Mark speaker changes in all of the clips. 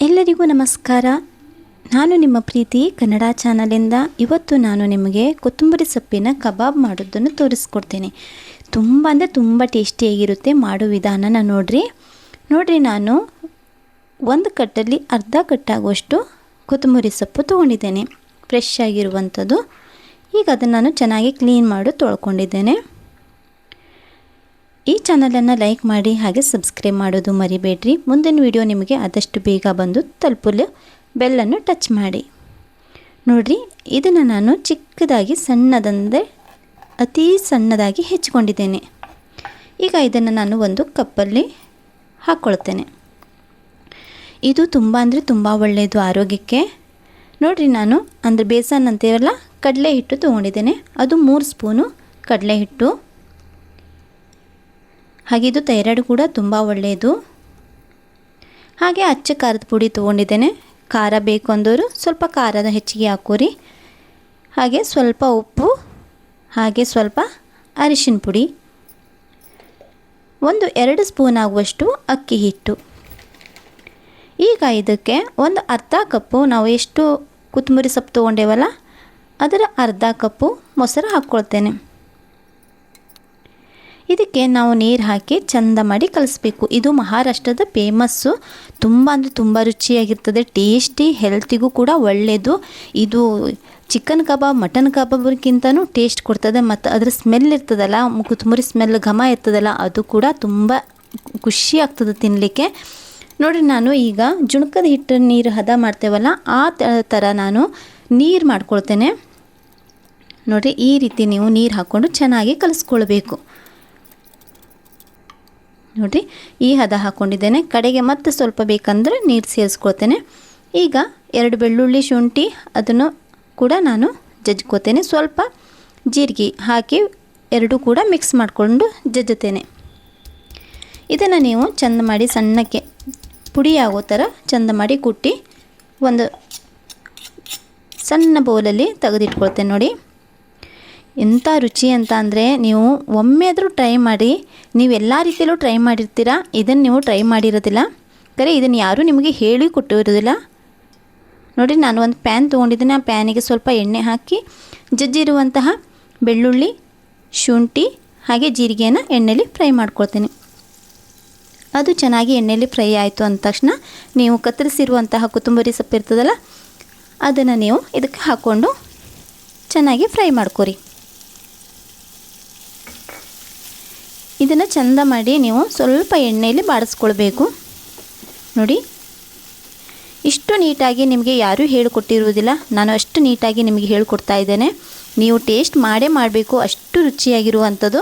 Speaker 1: ಎಲ್ಲರಿಗೂ ನಮಸ್ಕಾರ. ನಾನು ನಿಮ್ಮ ಪ್ರೀತಿ, ಕನ್ನಡ ಚಾನಲಿಂದ ಇವತ್ತು ನಾನು ನಿಮಗೆ ಕೊತ್ತಂಬರಿ ಸೊಪ್ಪಿನ ಕಬಾಬ್ ಮಾಡೋದನ್ನು ತೋರಿಸ್ಕೊಡ್ತೇನೆ. ತುಂಬ ಅಂದರೆ ತುಂಬ ಟೇಸ್ಟಿಯಾಗಿರುತ್ತೆ ಮಾಡೋ ವಿಧಾನನ ನೋಡಿರಿ. ನೋಡಿರಿ, ನಾನು ಒಂದು ಕಟ್ಟಲ್ಲಿ ಅರ್ಧ ಕಟ್ಟಾಗುವಷ್ಟು ಕೊತ್ತಂಬರಿ ಸೊಪ್ಪು ತೊಗೊಂಡಿದ್ದೇನೆ. ಫ್ರೆಶ್ ಆಗಿರುವಂಥದ್ದು. ಈಗ ಅದನ್ನು ನಾನು ಚೆನ್ನಾಗಿ ಕ್ಲೀನ್ ಮಾಡಿ ತೊಳ್ಕೊಂಡಿದ್ದೇನೆ. ಈ ಚಾನಲನ್ನು ಲೈಕ್ ಮಾಡಿ ಹಾಗೆ ಸಬ್ಸ್ಕ್ರೈಬ್ ಮಾಡೋದು ಮರಿಬೇಡ್ರಿ. ಮುಂದಿನ ವಿಡಿಯೋ ನಿಮಗೆ ಆದಷ್ಟು ಬೇಗ ಬಂದು ತಲುಪಲು ಬೆಲ್ಲನ್ನು ಟಚ್ ಮಾಡಿ. ನೋಡಿರಿ, ಇದನ್ನು ನಾನು ಚಿಕ್ಕದಾಗಿ ಸಣ್ಣದಂದರೆ ಅತೀ ಸಣ್ಣದಾಗಿ ಹೆಚ್ಚಿಕೊಂಡಿದ್ದೇನೆ ಈಗ ಇದನ್ನು ನಾನು ಒಂದು ಕಪ್ಪಲ್ಲಿ ಹಾಕ್ಕೊಳ್ತೇನೆ ಇದು ತುಂಬ ಅಂದರೆ ತುಂಬ ಒಳ್ಳೆಯದು ಆರೋಗ್ಯಕ್ಕೆ. ನೋಡಿರಿ, ನಾನು ಅಂದರೆ ಬೇಸನ್ ಅಂತೀವಲ್ಲ ಕಡಲೆ ಹಿಟ್ಟು ತೊಗೊಂಡಿದ್ದೇನೆ. ಅದು ಮೂರು ಸ್ಪೂನು ಕಡಲೆ ಹಿಟ್ಟು. ಹಾಗೆ ಇದು ಥೈರಾಯ್ಡ್ ಕೂಡ ತುಂಬ ಒಳ್ಳೆಯದು. ಹಾಗೆ ಅಚ್ಚ ಖಾರದ ಪುಡಿ ತೊಗೊಂಡಿದ್ದೇನೆ. ಖಾರ ಬೇಕು ಅಂದವರು ಸ್ವಲ್ಪ ಖಾರದ ಹೆಚ್ಚಿಗೆ ಹಾಕೋರಿ. ಹಾಗೆ ಸ್ವಲ್ಪ ಉಪ್ಪು, ಹಾಗೆ ಸ್ವಲ್ಪ ಅರಿಶಿನ ಪುಡಿ. ಒಂದು ಎರಡು ಸ್ಪೂನ್ ಆಗುವಷ್ಟು ಅಕ್ಕಿ ಹಿಟ್ಟು. ಈಗ ಇದಕ್ಕೆ ಒಂದು ಅರ್ಧ ಕಪ್ಪು ನಾವು ಎಷ್ಟು ಕೊತ್ತಂಬರಿ ಸೊಪ್ಪು ತೊಗೊಂಡೇವಲ್ಲ ಅದರ ಅರ್ಧ ಕಪ್ಪು ಮೊಸರು ಹಾಕ್ಕೊಳ್ತೇನೆ. ಇದಕ್ಕೆ ನಾವು ನೀರು ಹಾಕಿ ಚಂದ ಮಾಡಿ ಕಲಿಸ್ಬೇಕು. ಇದು ಮಹಾರಾಷ್ಟ್ರದ ಫೇಮಸ್ಸು ತುಂಬ ಅಂದರೆ ತುಂಬ ರುಚಿಯಾಗಿರ್ತದೆ. ಟೇಸ್ಟಿ ಹೆಲ್ತಿಗೂ ಕೂಡ ಒಳ್ಳೆಯದು ಇದು ಚಿಕನ್ ಕಬಾಬ್ ಮಟನ್ ಕಬಾಬ್ಗಿಂತನೂ ಟೇಸ್ಟ್ ಕೊಡ್ತದೆ. ಮತ್ತು ಅದರ ಸ್ಮೆಲ್ ಇರ್ತದಲ್ಲ ಕೊತ್ತಂಬರಿ ಸ್ಮೆಲ್ ಘಮ ಇರ್ತದಲ್ಲ, ಅದು ಕೂಡ ತುಂಬ ಖುಷಿ ಆಗ್ತದೆ ತಿನ್ನಲಿಕ್ಕೆ ನೋಡಿ ನಾನು ಈಗ ಜುಣಕದ ಹಿಟ್ಟು ನೀರು ಹದ ಮಾಡ್ತೇವಲ್ಲ, ಆ ಥರ ನಾನು ನೀರು ಮಾಡ್ಕೊಳ್ತೇನೆ. ನೋಡಿ ಈ ರೀತಿ ನೀವು ನೀರು ಹಾಕ್ಕೊಂಡು ಚೆನ್ನಾಗಿ ಕಲಿಸ್ಕೊಳ್ಬೇಕು. ನೋಡಿರಿ ಈ ಹದ ಹಾಕ್ಕೊಂಡಿದ್ದೇನೆ ಕಡೆಗೆ ಮತ್ತೆ ಸ್ವಲ್ಪ ಬೇಕಂದರೆ ನೀರು ಸೇರಿಸ್ಕೊಳ್ತೇನೆ. ಈಗ ಎರಡು ಬೆಳ್ಳುಳ್ಳಿ ಶುಂಠಿ, ಅದನ್ನು ಕೂಡ ನಾನು ಜಜ್ಕೋತೇನೆ. ಸ್ವಲ್ಪ ಜೀರಿಗೆ ಹಾಕಿ ಎರಡೂ ಕೂಡ ಮಿಕ್ಸ್ ಮಾಡಿಕೊಂಡು ಜಜ್ಜುತ್ತೇನೆ. ಇದನ್ನು ನೀವು ಚೆಂದ ಮಾಡಿ ಸಣ್ಣಕ್ಕೆ, ಪುಡಿ ಆಗೋ ಥರ ಚೆಂದ ಮಾಡಿ ಕುಟ್ಟಿ ಒಂದು ಸಣ್ಣ ಬೌಲಲ್ಲಿ ತೆಗೆದಿಟ್ಕೊಳ್ತೇನೆ ನೋಡಿ. ಎಂಥ ರುಚಿ ಅಂತ ಅಂದರೆ ನೀವು ಒಮ್ಮೆ ಆದರೂ ಟ್ರೈ ಮಾಡಿ, ನೀವು ಎಲ್ಲ ರೀತಿಯಲ್ಲೂ ಟ್ರೈ ಮಾಡಿರ್ತೀರ? ಇದನ್ನು ನೀವು ಟ್ರೈ ಮಾಡಿರೋದಿಲ್ಲ. ಕರೆ ಇದನ್ನು ಯಾರೂ ನಿಮಗೆ ಹೇಳಿ ಕೊಟ್ಟಿರೋದಿಲ್ಲ. ನೋಡಿ, ನಾನು ಒಂದು ಪ್ಯಾನ್ ತೊಗೊಂಡಿದ್ದೀನಿ. ಆ ಪ್ಯಾನಿಗೆ ಸ್ವಲ್ಪ ಎಣ್ಣೆ ಹಾಕಿ, ಜಜ್ಜಿರುವಂತಹ ಬೆಳ್ಳುಳ್ಳಿ, ಶುಂಠಿ, ಹಾಗೆ ಜೀರಿಗೆಯನ್ನು ಎಣ್ಣೆಯಲ್ಲಿ ಫ್ರೈ ಮಾಡ್ಕೊಳ್ತೀನಿ. ಅದು ಚೆನ್ನಾಗಿ ಎಣ್ಣೆಯಲ್ಲಿ ಫ್ರೈ ಆಯಿತು ಅಂದ ತಕ್ಷಣ ನೀವು ಕತ್ತರಿಸಿರುವಂತಹ ಕೊತ್ತಂಬರಿ ಸೊಪ್ಪು ಇರ್ತದಲ್ಲ ಅದನ್ನು ನೀವು ಇದಕ್ಕೆ ಹಾಕ್ಕೊಂಡು ಚೆನ್ನಾಗಿ ಫ್ರೈ ಮಾಡ್ಕೊರಿ. ಇದನ್ನು ಚಂದ ಮಾಡಿ ನೀವು ಸ್ವಲ್ಪ ಎಣ್ಣೆಯಲ್ಲಿ ಬಾಡಿಸ್ಕೊಳ್ಬೇಕು. ನೋಡಿ. ಇಷ್ಟು ನೀಟಾಗಿ ನಿಮಗೆ ಯಾರೂ ಹೇಳಿಕೊಟ್ಟಿರುವುದಿಲ್ಲ. ನಾನು ಅಷ್ಟು ನೀಟಾಗಿ ನಿಮಗೆ ಹೇಳಿಕೊಡ್ತಾ ಇದ್ದೇನೆ. ನೀವು ಟೇಸ್ಟ್ ಮಾಡೇ ಮಾಡಬೇಕು. ಅಷ್ಟು ರುಚಿಯಾಗಿರುವಂಥದ್ದು.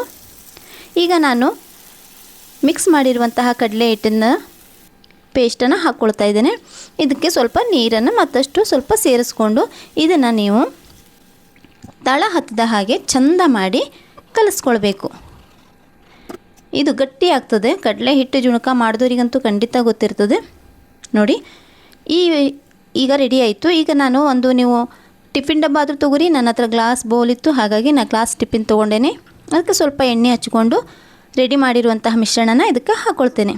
Speaker 1: ಈಗ ನಾನು ಮಿಕ್ಸ್ ಮಾಡಿರುವಂತಹ ಕಡಲೆ ಹಿಟ್ಟನ್ನು ಪೇಸ್ಟನ್ನು ಹಾಕ್ಕೊಳ್ತಾ ಇದ್ದೇನೆ. ಇದಕ್ಕೆ ಸ್ವಲ್ಪ ನೀರನ್ನು ಮತ್ತಷ್ಟು ಸ್ವಲ್ಪ ಸೇರಿಸ್ಕೊಂಡು ಇದನ್ನು ನೀವು ತಳ ಹತ್ತದ ಹಾಗೆ ಚಂದ ಮಾಡಿ ಕಲಿಸ್ಕೊಳ್ಬೇಕು. ಇದು ಗಟ್ಟಿ ಆಗ್ತದೆ. ಕಡಲೆ ಹಿಟ್ಟು ಜುಣುಕ ಮಾಡಿದವರಿಗಂತೂ ಖಂಡಿತ ಗೊತ್ತಿರ್ತದೆ. ನೋಡಿ, ಈ ಈಗ ರೆಡಿ ಆಯಿತು. ಈಗ ನಾನು ಒಂದು ನೀವು ಟಿಫಿನ್ ಡಬ್ಬ ಆದರೂ ತೊಗೊರಿ ನನ್ನ ಹತ್ರ ಗ್ಲಾಸ್ ಬೌಲ್ ಇತ್ತು. ಹಾಗಾಗಿ ನಾನು ಗ್ಲಾಸ್ ಟಿಫಿನ್ ತೊಗೊಂಡೇನೆ. ಅದಕ್ಕೆ ಸ್ವಲ್ಪ ಎಣ್ಣೆ ಹಚ್ಚಿಕೊಂಡು ರೆಡಿ ಮಾಡಿರುವಂತಹ ಮಿಶ್ರಣನ ಇದಕ್ಕೆ ಹಾಕ್ಕೊಳ್ತೇನೆ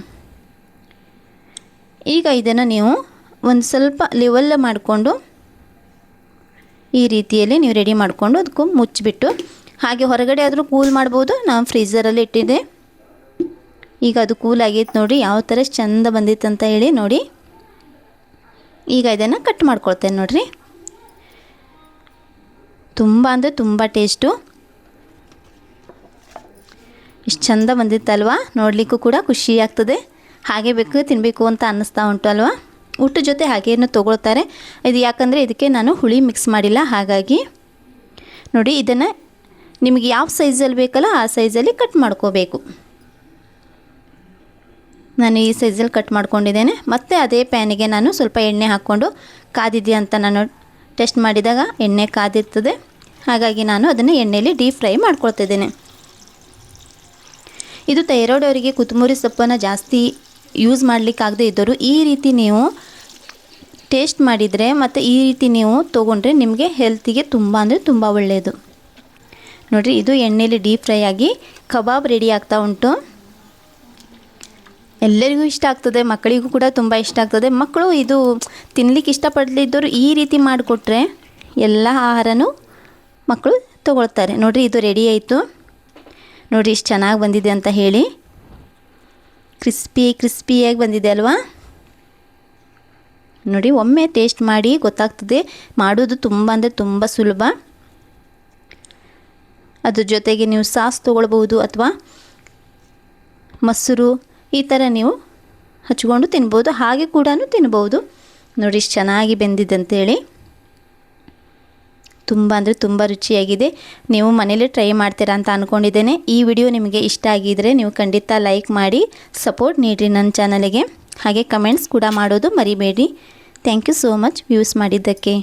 Speaker 1: ಈಗ ಇದನ್ನು ನೀವು ಒಂದು ಸ್ವಲ್ಪ ಲೆವೆಲ್ ಮಾಡಿಕೊಂಡು ಈ ರೀತಿಯಲ್ಲಿ ನೀವು ರೆಡಿ ಮಾಡಿಕೊಂಡು ಅದಕ್ಕೂ ಮುಚ್ಚಿಬಿಟ್ಟು ಹಾಗೆ ಹೊರಗಡೆ ಆದರೂ ಕೂಲ್ ಮಾಡ್ಬೋದು. ನಾನು ಫ್ರೀಝರಲ್ಲಿ ಇಟ್ಟಿದ್ದೆ. ಈಗ ಅದು ಕೂಲ್ ಆಗೈತೆ ನೋಡಿ, ಯಾವ ಥರ ಚೆಂದ ಬಂದಿತ್ತು ಅಂತ ಹೇಳಿ ನೋಡಿ. ಈಗ ಇದನ್ನು ಕಟ್ ಮಾಡ್ಕೊಳ್ತೇನೆ ನೋಡಿರಿ. ತುಂಬ ಅಂದರೆ ತುಂಬ ಟೇಸ್ಟು ಇಷ್ಟು ಚಂದ ಬಂದಿತ್ತಲ್ವ ನೋಡಲಿಕ್ಕೂ ಕೂಡ ಖುಷಿ ಆಗ್ತದೆ. ಹಾಗೆ ಬೇಕು ತಿನ್ನಬೇಕು ಅಂತ ಅನ್ನಿಸ್ತಾ ಉಂಟು ಅಲ್ವಾ? ಊಟ ಜೊತೆ ಹಾಗೇನು ತೊಗೊಳ್ತಾರೆ. ಇದು ಯಾಕಂದರೆ ಇದಕ್ಕೆ ನಾನು ಹುಳಿ ಮಿಕ್ಸ್ ಮಾಡಿಲ್ಲ, ಹಾಗಾಗಿ. ನೋಡಿ, ಇದನ್ನು ನಿಮಗೆ ಯಾವ ಸೈಜಲ್ಲಿ ಬೇಕಲ್ಲ ಆ ಸೈಜಲ್ಲಿ ಕಟ್ ಮಾಡ್ಕೋಬೇಕು. ನಾನು ಈ ಸೈಜಲ್ಲಿ ಕಟ್ ಮಾಡ್ಕೊಂಡಿದ್ದೇನೆ. ಮತ್ತು ಅದೇ ಪ್ಯಾನಿಗೆ ನಾನು ಸ್ವಲ್ಪ ಎಣ್ಣೆ ಹಾಕ್ಕೊಂಡು ಕಾದಿದೆಯಾ ಅಂತ ನಾನು ಟೆಸ್ಟ್ ಮಾಡಿದಾಗ ಎಣ್ಣೆ ಕಾದಿರ್ತದೆ. ಹಾಗಾಗಿ ನಾನು ಅದನ್ನು ಎಣ್ಣೆಯಲ್ಲಿ ಡೀಪ್ ಫ್ರೈ ಮಾಡ್ಕೊಳ್ತಿದ್ದೇನೆ. ಇದು ತೈರಾಯ್ಡ್ ಅವರಿಗೆ ಕೊತ್ತಂಬರಿ ಸೊಪ್ಪನ್ನು ಜಾಸ್ತಿ ಯೂಸ್ ಮಾಡಲಿಕ್ಕಾಗದೇ ಇದ್ದರು ಈ ರೀತಿ ನೀವು ಟೇಸ್ಟ್ ಮಾಡಿದರೆ ಮತ್ತು ಈ ರೀತಿ ನೀವು ತೊಗೊಂಡ್ರೆ ನಿಮಗೆ ಹೆಲ್ತಿಗೆ ತುಂಬ ಅಂದರೆ ತುಂಬ ಒಳ್ಳೆಯದು ನೋಡಿರಿ, ಇದು ಎಣ್ಣೆಯಲ್ಲಿ ಡೀಪ್ ಫ್ರೈ ಆಗಿ ಕಬಾಬ್ ರೆಡಿ ಆಗ್ತಾ ಉಂಟು. ಎಲ್ಲರಿಗೂ ಇಷ್ಟ ಆಗ್ತದೆ, ಮಕ್ಕಳಿಗೂ ಕೂಡ ತುಂಬ ಇಷ್ಟ ಆಗ್ತದೆ. ಮಕ್ಕಳು ಇದು ತಿನ್ಲಿಕ್ಕೆ ಇಷ್ಟಪಡಲಿದ್ದವರು ಈ ರೀತಿ ಮಾಡಿಕೊಟ್ರೆ ಎಲ್ಲ ಆಹಾರನೂ ಮಕ್ಕಳು ತಗೊಳ್ತಾರೆ. ನೋಡಿರಿ, ಇದು ರೆಡಿ ಆಯಿತು. ನೋಡಿರಿ, ಇಷ್ಟು ಚೆನ್ನಾಗಿ ಬಂದಿದೆ ಅಂತ ಹೇಳಿ. ಕ್ರಿಸ್ಪಿ, ಕ್ರಿಸ್ಪಿಯಾಗಿ ಬಂದಿದೆ ಅಲ್ವಾ? ನೋಡಿ, ಒಮ್ಮೆ ಟೇಸ್ಟ್ ಮಾಡಿ ಗೊತ್ತಾಗ್ತದೆ. ಮಾಡೋದು ತುಂಬ ಅಂದರೆ ತುಂಬ ಸುಲಭ. ಅದ್ರ ಜೊತೆಗೆ ನೀವು ಸಾಸ್ ತೊಗೊಳ್ಬೋದು ಅಥವಾ ಮೊಸರು ಈ ಥರ ನೀವು ಹಚ್ಕೊಂಡು ತಿನ್ಬೋದು, ಹಾಗೆ ಕೂಡ ತಿನ್ಬೋದು. ನೋಡಿ, ಇಷ್ಟು ಚೆನ್ನಾಗಿ ಬೆಂದಿದೆ ಅಂತೇಳಿ ತುಂಬ ಅಂದರೆ ತುಂಬ ರುಚಿಯಾಗಿದೆ. ನೀವು ಮನೇಲಿ ಟ್ರೈ ಮಾಡ್ತೀರಾ ಅಂತ ಅಂದ್ಕೊಂಡಿದ್ದೇನೆ ಈ ವಿಡಿಯೋ ನಿಮಗೆ ಇಷ್ಟ ಆಗಿದರೆ ನೀವು ಖಂಡಿತ ಲೈಕ್ ಮಾಡಿ, ಸಪೋರ್ಟ್ ನೀಡಿರಿ ನನ್ನ ಚಾನಲಿಗೆ. ಹಾಗೆ ಕಮೆಂಟ್ಸ್ ಕೂಡ ಮಾಡೋದು ಮರಿಬೇಡಿ. Thank you so much views ಮಾಡಿದ್ದಕ್ಕೆ.